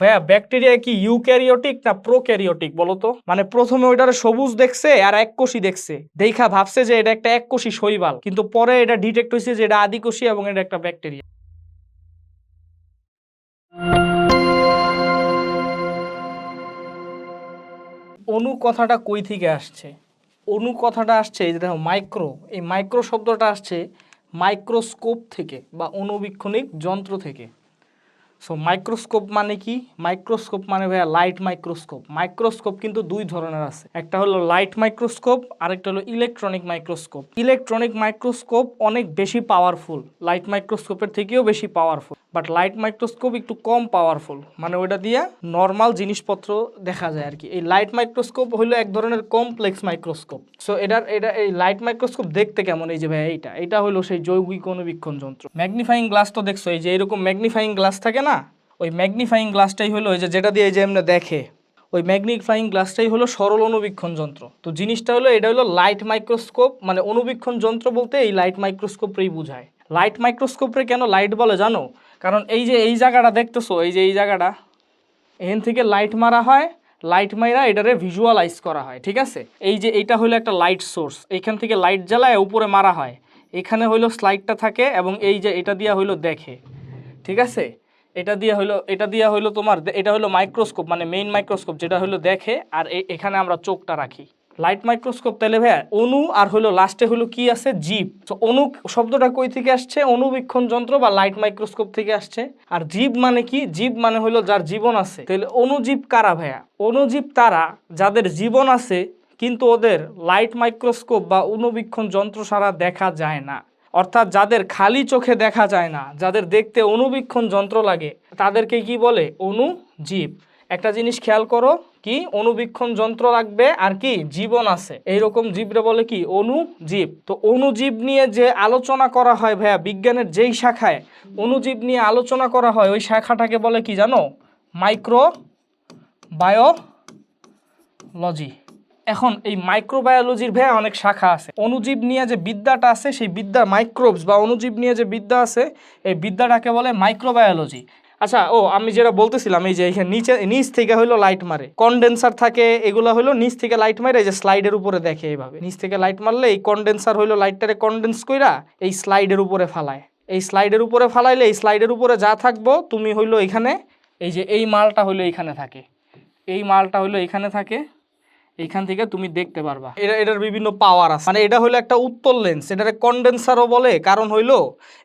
ভাইয়া ব্যাকটেরিয়া কি ইউক্যারিওটিক না প্রোক্যারিওটিক বলো তো? মানে প্রথমে ওইটার সবুজ দেখছে আর এক কোষী দেখছে। দেখা ভাবছে যে এটা একটা এক কোষী শৈবাল, কিন্তু পরে এটা ডিটেক্ট হয়েছে যে এটা আদিকোষী এবং এটা একটা ব্যাকটেরিয়া অনু কথাটা কই থেকে আসছে? অনু কথাটা আসছে এই দেখো মাইক্রো এই মাইক্রো শব্দটা আসছে মাইক্রোস্কোপ থেকে বা অনুবীক্ষণিক যন্ত্র থেকে। সো মাইক্রোস্কোপ মানে কি? মাইক্রোস্কোপ মানে ভাইয়া লাইট মাইক্রোস্কোপ মাইক্রোস্কোপ কিন্তু দুই ধরনের আছে। একটা হলো লাইট মাইক্রোস্কোপ আর একটা হলো ইলেকট্রনিক মাইক্রোস্কোপ ইলেকট্রনিক মাইক্রোস্কোপ অনেক বেশি পাওয়ারফুল লাইট মাইক্রোস্কোপের থেকেও বেশি পাওয়ারফুল বাট লাইট মাইক্রোস্কোপ একটু কম পাওয়ারফুল মানে ওটা দিয়ে নর্মাল জিনিসপত্র দেখা যায় আর কি এই লাইট মাইক্রোস্কোপ হলো এক ধরনের কমপ্লেক্স মাইক্রোস্কোপ সো এটার, এটা, এই লাইট মাইক্রোস্কোপ দেখতে কেমন? এই যে ভাই এইটা। এটা হলো সেই যৌগিক অনুবীক্ষণ যন্ত্র। ম্যাগনিফাইং গ্লাস তো দেখছ, এই যে এরকম ম্যাগনিফাইং গ্লাস থাকে না? ওই ম্যাগনিফাইং গ্লাসটাই হলো ওই যে যেটা দিয়ে এই যে এমনি দেখে। ওই ম্যাগনিফাইং গ্লাসটাই হলো সরল অনুবীক্ষণ যন্ত্র। তো জিনিসটা হলো, এটা হলো লাইট মাইক্রোস্কোপ মানে অনুবীক্ষণ যন্ত্র বলতে এই লাইট মাইক্রোস্কোপেই বোঝায়। লাইট মাইক্রোস্কোপে কেন লাইট বলে জানো? কারণ এই যে এই জায়গাটা দেখতেছো, এই যে এই জায়গাটা, এখান থেকে লাইট মারা হয় লাইট মাইরা এটারে ভিজুয়ালাইজ করা হয়, ঠিক আছে? এই যে এইটা হলো একটা লাইট সোর্স এইখান থেকে লাইট জ্বালায় উপরে মারা হয়। এখানে হইল স্লাইডটা থাকে এবং এই যে এটা দিয়া হইল দেখে, ঠিক আছে? এটা দিয়ে হইল এটা দিয়ে হইল তোমার, এটা হলো মাইক্রোস্কোপ মানে মেইন মাইক্রোস্কোপ যেটা হলো দেখে, আর এখানে আমরা চোখটা রাখি। লাইট মাইক্রোস্কোপ তাহলে ভাইয়া অণু আর হলো লাস্টে হলো কি আছে? জীব। তো শব্দটা কই থেকে আসছে? অনুবীক্ষণ যন্ত্র বা লাইট মাইক্রোস্কোপ থেকে আসছে। আর জীব মানে কি? জীব মানে হলো যার জীবন আছে। তাহলে অণুজীব কারা ভাইয়া? অণুজীব তারা যাদের জীবন আছে, কিন্তু ওদের লাইট মাইক্রোস্কোপ বা অনুবীক্ষণ যন্ত্র ছাড়া দেখা যায় না। অর্থাৎ যাদের খালি চোখে দেখা যায় না, যাদের দেখতে অনুবীক্ষণ যন্ত্র লাগে, তাদেরকে কি বলে? অণুজীব একটা জিনিস খেয়াল করো, কি? অনুবীক্ষণ যন্ত্র লাগবে আর কি? জীবন আছে। এইরকম জীবরে বলে কি? অণুজীব তো অণুজীব নিয়ে যে আলোচনা করা হয় ভাইয়া, বিজ্ঞানের যেই শাখায়, অনুজীব নিয়ে আলোচনা করা হয়, ওই শাখাটাকে বলে কি জানো? মাইক্রো বায়োলজি এখন এই মাইক্রোবায়োলজির ভাইয়া অনেক শাখা আছে। অনুজীব নিয়ে যে বিদ্যাটা আছে, সেই বিদ্যা মাইক্রোবস বা অণুজীব নিয়ে যে বিদ্যা আছে, এই বিদ্যাটাকে বলে মাইক্রোবায়োলজি আচ্ছা ও, আমি যেটা বলতেছিলাম, এই যে এখানে নিচে, নিচ থেকে হইল লাইট মারে। কনডেন্সার থাকে, এগুলো হইল নিচ থেকে লাইট মারে, এই যে স্লাইডের উপরে দেখে এইভাবে। নিচ থেকে লাইট মারলে এই কনডেন্সার হইল লাইটটারে কনডেন্স কইরা এই স্লাইডের উপরে ফালায়। এই স্লাইডের উপরে ফালাইলে এই স্লাইডের উপরে যা থাকব, তুমি হইল এখানে, এই যে এই মালটা হইল এখানে থাকে। এই মালটা হইল এখানে থাকে। এইখান থেকে তুমি দেখতে পারবা। এটা, এটার বিভিন্ন পাওয়ার আছে। মানে এটা হলো একটা উত্তর লেন্স এটারে কন্ডেন্সারও বলে। কারণ হইল,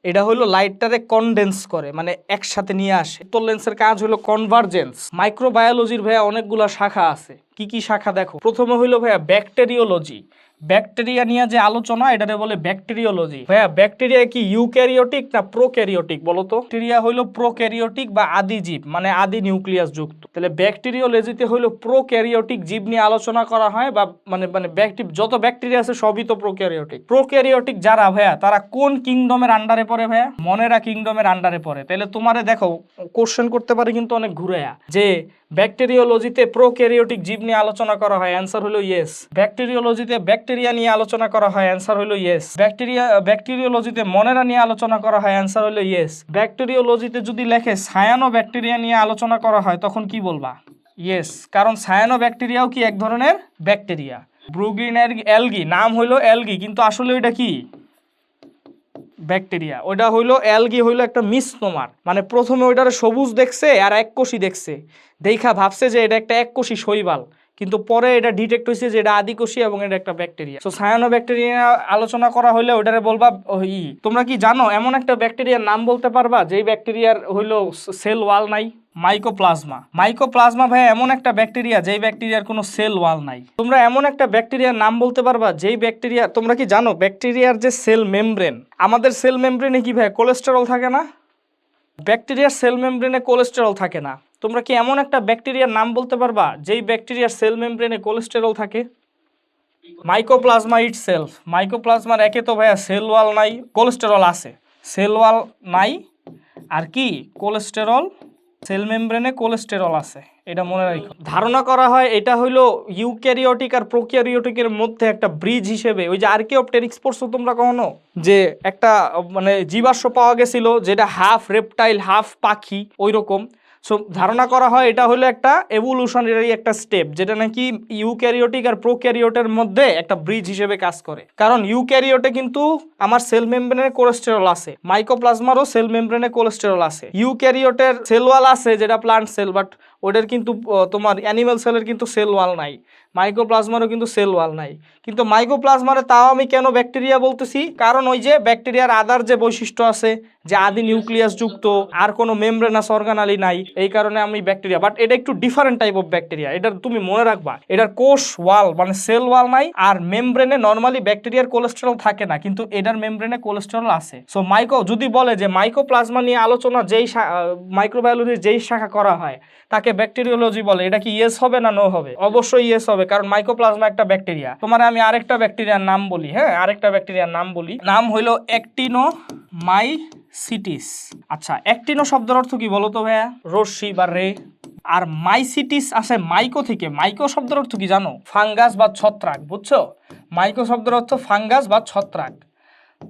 এটা হলো লাইটটারে কনডেন্স করে মানে একসাথে নিয়ে আসে। উত্তর লেন্সের কাজ হলো কনভার্জেন্স মাইক্রোবায়োলজির ভাইয়া অনেকগুলো শাখা আছে। কি কি শাখা দেখো? প্রথমে হইল ভাইয়া ব্যাকটেরিওলজি ব্যাকটেরিয়া নিয়ে যে আলোচনা, এটারে বলে ব্যাকটেরিওলজি। ভাইয়া, ব্যাকটেরিয়া কি ইউক্যারিওটিক না প্রোক্যারিওটিক বলো তো? ব্যাকটেরিয়া হইল প্রোক্যারিওটিক বা আদি জীব মানে আদি নিউক্লিয়াস যুক্ত। তাহলে ব্যাকটেরিওলজিতে হইল প্রোক্যারিওটিক জীব নিয়ে আলোচনা করা হয় বা মানে মানে ব্যাকটি, যত ব্যাকটেরিয়া আছে সবই তো প্রোক্যারিওটিক। প্রোক্যারিওটিক যারা ভাইয়া, তারা কোন কিংডমের আন্ডারে পড়ে ভাইয়া? মনেরা কিংডমের আন্ডারে পড়ে। তাহলে তোমারে দেখো কোশ্চেন করতে পারে কিন্তু অনেক ঘুরে যে ব্যাকটেরিওলজিতে প্রোক্যারিওটিক জীব নিয়ে আলোচনা করা হয়, অ্যান্সার হলো ইয়েস। ব্যাকটেরিওলজিতে ব্যাকটেরিয়া নিয়ে আলোচনা করা হয়, অ্যান্সার হলো ইয়েস। ব্যাকটেরিয়া, ব্যাকটেরিওলজিতে মনেরা নিয়ে আলোচনা করা হয়, অ্যান্সার হলো ইয়েস। ব্যাকটেরিওলজিতে যদি লেখে সায়ানো ব্যাকটেরিয়া নিয়ে আলোচনা করা হয়, তখন কি বলবা? ইয়েস। কারণ সায়ানো ব্যাকটেরিয়াও কি এক ধরনের ব্যাকটেরিয়া? ব্রুগ্লিন অ্যালগি, নাম হইল অ্যালগি, কিন্তু আসলে ওইটা কি? ব্যাকটেরিয়া। ওইটা হইল অ্যালগি হইল একটা মিসনোমার মানে প্রথমে ওইটার সবুজ দেখছে আর এক কোষি দেখছে। দেখা ভাবছে যে এটা একটা এক কোষি শৈবাল। কিন্তু পরে এটা ডিটেক্ট হয়েছে যে এটা আদিকোষী এবং এটা একটা ব্যাকটেরিয়া সো সায়ানো ব্যাকটেরিয়া আলোচনা করা হলে ওটারে বলবা ওই তোমরা কি জানো এমন একটা ব্যাকটেরিয়ার নাম বলতে পারবা যেই ব্যাকটেরিয়ার হইল সেল ওয়াল নাই? মাইকোপ্লাজমা মাইকোপ্লাজমা ভাই, এমন একটা ব্যাকটেরিয়া যেই ব্যাকটেরিয়ার কোনো সেল ওয়াল নাই। তোমরা এমন একটা ব্যাকটেরিয়ার নাম বলতে পারবা যেই ব্যাকটেরিয়া তোমরা কি জানো ব্যাকটেরিয়ার যে সেল মেমব্রেন আমাদের সেল মেমব্রেনে কি ভাই কোলেস্টেরল থাকে না? ব্যাকটেরিয়ার সেল মেমব্রেনে কোলেস্টেরল থাকে না। তোমরা কি এমন একটা ব্যাকটেরিয়ার নাম বলতে পারবা, যেই ব্যাকটেরিয়ার সেল মেমব্রেনে কোলেস্টেরল থাকে? মাইকোপ্লাজমা ইট সেলফ মাইকোপ্লাজমার একে তো ভাইয়া সেল ওয়াল নাই, কোলেস্টেরল আছে। সেল ওয়াল নাই, আর কি? কোলেস্টেরল, সেল মেমব্রেনে কোলেস্টেরল আছে, এটা মনে রাখো। ধারণা করা হয় এটা হইল ইউক্যারিওটিক আর প্রোক্যারিওটিকের মধ্যে একটা ব্রিজ হিসেবে। ওই যে আর্কিওপটেরিক্স পড়ছো তোমরা কখনো? যে একটা মানে জীবাশ্ম পাওয়া গেছিল, যেটা হাফ রেপটাইল, হাফ পাখি ওই রকম সো ধারণা করা হয় এটা হলো একটা এভলিউশনারি একটা স্টেপ যেটা নাকি ইউক্যারিওটিক আর প্রোক্যারিওটের মধ্যে একটা ব্রিজ হিসেবে কাজ করে। কারণ ইউক্যারিওটে কিন্তু আমার সেল মেমব্রেনে কোলেস্টেরল আছে মাইকোপ্লাজমারও সেল মেমব্রেনে কোলেস্টেরল আছে। ইউক্যারিওটের সেল ওয়াল আছে, যেটা প্লান্ট সেল বাট ওটার কিন্তু তোমার অ্যানিমাল সেলের কিন্তু সেল ওয়াল নাই। মাইক্রোপ্লাজমারও কিন্তু সেল ওয়াল নাই। কিন্তু মাইক্রোপ্লাজমারে তাও আমি কেন ব্যাকটেরিয়া বলতেছি? কারণ ওই যে ব্যাকটেরিয়ার আদার যে বৈশিষ্ট্য আছে, যে আদি নিউক্লিয়াস যুক্ত, আর কোনো মেমব্রেনাস অর্গানালি নাই, এই কারণে আমি ব্যাকটেরিয়া বাট এটা একটু ডিফারেন্ট টাইপ অফ ব্যাকটেরিয়া এটা তুমি মনে রাখবা, এটার কোষ ওয়াল মানে সেল ওয়াল নাই, আর মেমব্রেনে নর্মালি ব্যাকটেরিয়ার কোলেস্টেরল থাকে না, কিন্তু এটার মেমব্রেনে কোলেস্টেরল আছে। সো মাইক্রো যদি বলে যে মাইক্রোপ্লাজমা নিয়ে আলোচনা যেই মাইক্রোবায়োলজির যেই শাখা করা হয়, তাকে ব্যাকটেরিওলজি বলে। এটা কি ইয়েস হবে না নো হবে? অবশ্যই ইয়েস হবে, কারণ মাইক্রোপ্লাজমা একটা ব্যাকটেরিয়া তোমার আমি আরেকটা ব্যাকটেরিয়ার নাম বলি হ্যাঁ? আরেকটা ব্যাকটেরিয়ার নাম বলি। নাম হইল অ্যাক্টিনো মাইসিটিস আচ্ছা অ্যাক্টিনো শব্দের অর্থ কি বলো তো ভাইয়া? রশ্মি বা রে। আর মাইসিটিস আসে মাইকো থেকে। মাইকো শব্দের অর্থ কি জানো? ফাঙ্গাস বা ছত্রাক, বুঝছ? মাইকো শব্দের অর্থ ফাঙ্গাস বা ছত্রাক।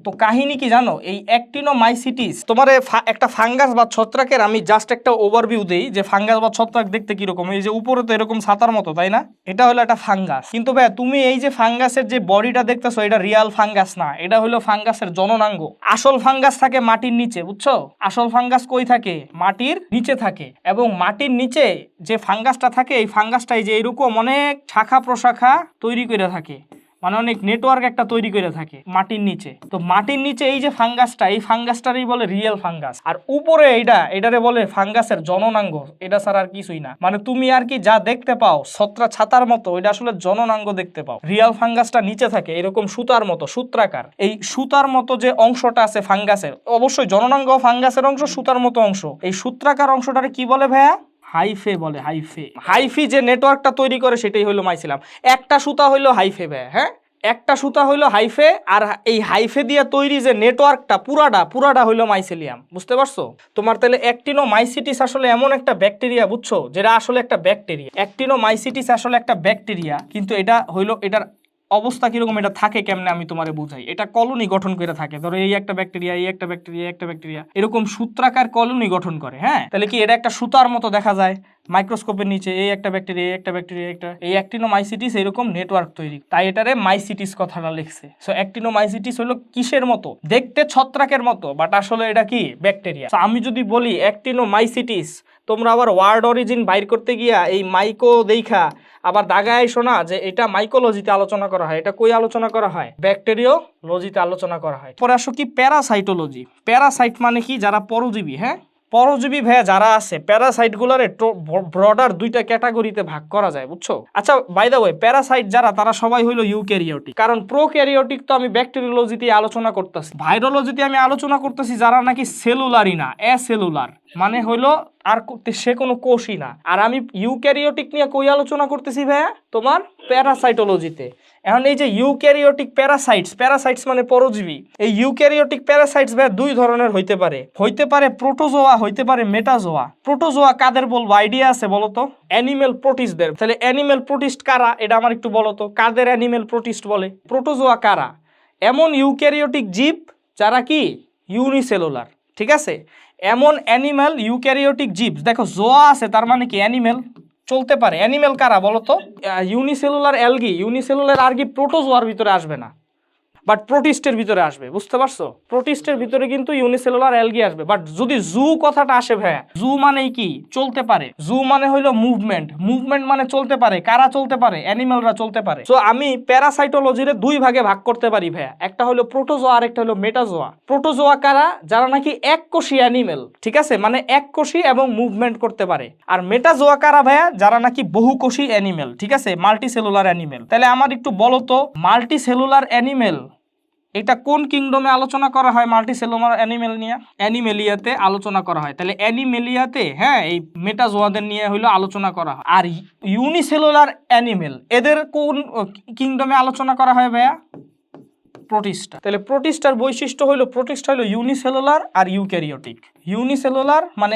তো কাহিনী কি জানো? এই অ্যাক্টিনো অ্যাক্টিনোমাইসিটিস, তোমার একটা ফাঙ্গাস বা ছত্রাকের আমি জাস্ট একটা ওভারভিউ দেই যে ফাঙ্গাস বা ছত্রাক দেখতে কীরকম? এই যে উপরে তো এরকম ছাতার মতো, তাই না? এটা হলো একটা ফাঙ্গাস। কিন্তু ভাই তুমি এই যে ফাঙ্গাসের যে বডিটা দেখতেছো, এটা রিয়াল ফাঙ্গাস না, এটা হলো ফাঙ্গাসের জননাঙ্গ। আসল ফাঙ্গাস থাকে মাটির নিচে, বুঝছ? আসল ফাঙ্গাস কই থাকে? মাটির নিচে থাকে। এবং মাটির নিচে যে ফাঙ্গাসটা থাকে, এই ফাঙ্গাসটা এই যে এরকম অনেক শাখা প্রশাখা তৈরি করে থাকে। মানে অনেক নেটওয়ার্ক একটা তৈরি করে থাকে মাটির নিচে। তো মাটির নিচে এই যে ফাঙ্গাসটা, এই ফাঙ্গাসটারই বলে রিয়েল ফাঙ্গাস আর উপরে এইটা, এটারে বলে ফাঙ্গাসের জননাঙ্গ। এটা ছাড়া আর কিছুই না। মানে তুমি আর কি যা দেখতে পাও, ছত্রা ছাতার মতো এটা আসলে জননাঙ্গ দেখতে পাও। রিয়াল ফাঙ্গাসটা নিচে থাকে, এরকম সুতার মতো, সূত্রাকার। এই সুতার মতো যে অংশটা আছে ফাঙ্গাসের, অবশ্যই জননাঙ্গ ফাঙ্গাসের অংশ, সুতার মতো অংশ। এই সূত্রাকার অংশটারে কি বলে ভাইয়া? হাইফে বলে, হাইফে। হাইফি যে নেটওয়ার্কটা তৈরি করে সেটাই হলো মাইসিলাম। একটা সুতা হইল হাইফে ভাইয়া হ্যাঁ? একটা সুতা হইল হাইফে আর এই হাইফে দিয়ে তৈরি যে নেটওয়ার্কটা পুরাটা পুরাটা হইল মাইসেলিয়াম। বুঝতে পারছ? তোমার তাহলে অ্যাক্টিনো মাইসিটিস আসলে এমন একটা ব্যাকটেরিয়া, বুঝছ? যেটা আসলে একটা ব্যাকটেরিয়া। অ্যাক্টিনো মাইসিটিস আসলে একটা ব্যাকটেরিয়া, কিন্তু এটা হইল, এটার অবস্থা কীরকম, এটা থাকে কেমনে আমি তোমারে বুঝাই। এটা কলোনি গঠন করে থাকে। ধরো এই একটা ব্যাকটেরিয়া, এই একটা ব্যাকটেরিয়া একটা ব্যাকটেরিয়া। এরকম সূত্রাকার কলোনি গঠন করে হ্যাঁ? তাহলে কি এটা একটা সুতার মতো দেখা যায়? মাইক্রোস্কোপের নিচে এই একটা ব্যাকটেরিয়া, এই একটা ব্যাকটেরিয়া একটা। এই অ্যাক্টিনোমাইসিটিস এরকম নেটওয়ার্ক তৈরি। তাই এটারে মাইসিটিস কথাটা লিখছে। সো অ্যাক্টিনোমাইসিটিস হলো কিসের মতো? দেখতে ছত্রাকের মতো বাট আসলে এটা কি? ব্যাকটেরিয়া। আমি যদি বলি অ্যাক্টিনোমাইসিটিস তোমরা আবার ওয়ার্ড অরিজিন বাইর করতে গিয়া এই মাইকো দেখা আবার দাগায় শোনা যে এটা মাইকোলজিতে আলোচনা করা হয়। এটা কই আলোচনা করা হয়? ব্যাকটেরিওলজিতে আলোচনা করা হয়। পরে আসো কি প্যারাসাইটোলজি প্যারাসাইট মানে কি? যারা পরজীবী হ্যাঁ? পরজীবী ভাইয়া যারা আছে প্যারাসাইটগুলোরে ব্রডার দুইটা ক্যাটাগরিতে ভাগ করা যায়, বুঝছ? আচ্ছা বাই দ্য ওয়ে প্যারাসাইট যারা, তারা সবাই হলো ইউক্যারিওটিক কারণ প্রোক্যারিওটিক তো আমি ব্যাকটেরিওলজিতে আলোচনা করতেছি। ভাইরোলজিতে আমি আলোচনা করতেছি যারা নাকি সেলুলারই না এ সেলুলার মানে হইল আর সে কোনো কোষই না। আর আমি ইউক্যারিওটিক নিয়ে কই আলোচনা করতেছি ভাইয়া? তোমার প্যারাসাইটোলজিতে। এখন এই যে ইউক্যারিওটিক প্যারাসাইটস প্যারাসাইটস মানে পরজীবী। এই ইউক্যারিওটিক প্যারাসাইটস ভাইয়া দুই ধরনের হইতে পারে। হইতে পারে প্রোটোজোয়া, হইতে পারে মেটাজোয়া। প্রোটোজোয়া কাদের বলব? আইডিয়া আছে বলো তো অ্যানিমেল প্রোটিস্টদের। তাহলে অ্যানিমেল প্রোটিস্ট কারা? এটা আমার একটু বলো তো। কাদের অ্যানিমেল প্রোটিস্ট বলে? প্রোটোজোয়া কারা? এমন ইউক্যারিওটিক জীব যারা কি? ইউনিসেলুলার। ঠিক আছে? এমন অ্যানিম্যাল ইউক্যারিওটিক জীব দেখো জোয়া আছে, তার মানে কি অ্যানিমেল চলতে পারে। অ্যানিম্যাল কারা বলতো? ইউনিসেলুলার অ্যালগি, ইউনিসেলুলার আর্গি প্রোটোজোয়ার ভিতরে আসবে না। বাট প্রোটিস্টের ভিতরে আসবে, বুঝতে পারছ? প্রোটিস্টের ভিতরে কিন্তু ইউনিসেলুলার অ্যালগি আসবে। বাট যদি জু কথাটা আসে ভাইয়া জু মানেই কি? চলতে পারে। জু মানে হইল মুভমেন্ট মুভমেন্ট মানে চলতে পারে। কারা চলতে পারে? অ্যানিমেলরা চলতে পারে। সো আমি প্যারাসাইটোলজিরে দুই ভাগে ভাগ করতে পারি ভাইয়া। একটা হলো প্রোটোজোয়া আর একটা হলো মেটাজোয়া প্রোটোজোয়া কারা? যারা নাকি এক কোষী অ্যানিমেল ঠিক আছে? মানে এক কোষী এবং মুভমেন্ট করতে পারে। আর মেটাজোয়া কারা ভাইয়া? যারা নাকি বহুকোষী অ্যানিমেল ঠিক আছে? মাল্টিসেলুলার অ্যানিমেল তাহলে আমার একটু বলো তো মাল্টি সেলুলার অ্যানিমেল এটা কোন কিংডমে আলোচনা করা হয়? মাল্টিসেলোমার অ্যানিমেল নিয়ে অ্যানিমেলিয়াতে আলোচনা করা হয়। তাহলে অ্যানিমেলিয়াতে হ্যাঁ এই মেটাজোয়াদের নিয়ে হইল আলোচনা করা হয়। আর ইউনিসেলুলার অ্যানিমেল, এদের কোন কিংডমে আলোচনা করা হয় ভাইয়া? প্রোটিস্টা তাহলে প্রোটিস্টার বৈশিষ্ট্য হলো প্রোটিস্টা হলো ইউনিসেলুলার আর ইউক্যারিওটিক ইউনিসেলুলার মানে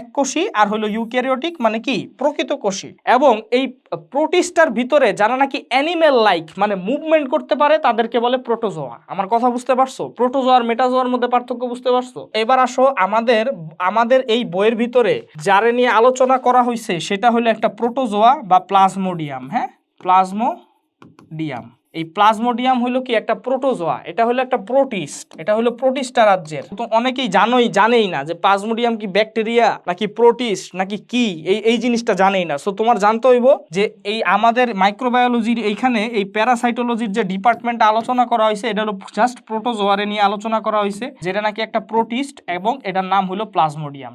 এককোষী আর হলো ইউক্যারিওটিক মানে কি? প্রকৃত কোষী এবং এই প্রোটিস্টার ভিতরে যারা নাকি অ্যানিমেল লাইক মানে মুভমেন্ট করতে পারে, তাদেরকে বলে প্রোটোজোয়া আমার কথা বুঝতে পারছ? প্রোটোজোয়া আর মেটাজোয়ার মধ্যে পার্থক্য বুঝতে পারছ? এবার আসো, আমাদের আমাদের এই বইয়ের ভিতরে যারে নিয়ে আলোচনা করা হয়েছে সেটা হলো একটা প্রোটোজোয়া বা প্লাজমোডিয়াম হ্যাঁ? প্লাজমোডিয়াম এই প্লাজমোডিয়াম হলো কি একটা প্রোটোজোয়া, এটা হলো একটা প্রোটিস্ট, এটা হলো প্রোটিস্টা রাজ্যের। তো অনেকেই জানোই, জানেই না যে প্লাজমোডিয়াম কি ব্যাকটেরিয়া নাকি প্রোটিস্ট নাকি কি? এই এই জিনিসটা জানেই না। সো তোমার জানতে হইব যে এই আমাদের মাইক্রোবায়োলজির এইখানে এই প্যারাসাইটোলজির যে ডিপার্টমেন্ট আলোচনা করা হয়েছে এটা হলো জাস্ট প্রোটোজোয়ারে নিয়ে আলোচনা করা হয়েছে যেটা নাকি একটা প্রোটিস্ট এবং এটার নাম হলো প্লাজমোডিয়াম।